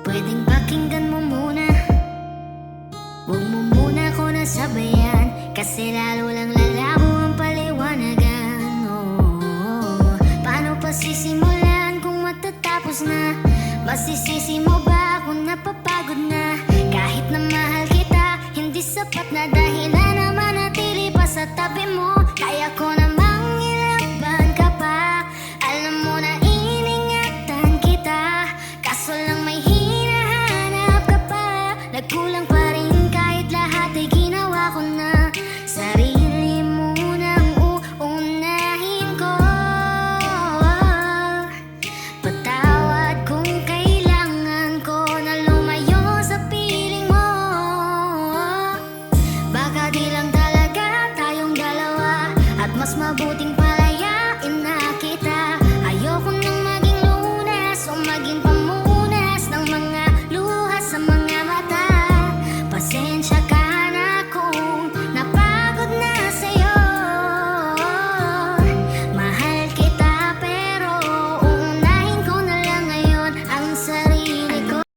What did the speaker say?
Pwedeng pakinggan mo muna Huwag mo muna ko nasabayan Kasi lalo lang lalabo ang paliwanagan oh, Paano pa sisimulan kung matatapos na? Masisisi mo ba kung napapagod na? Kahit na mahal kita, hindi sapat na dahilan na manatili pa sa tabi mo mabuting palayain na kita. Ayoko nang maging lunes o maging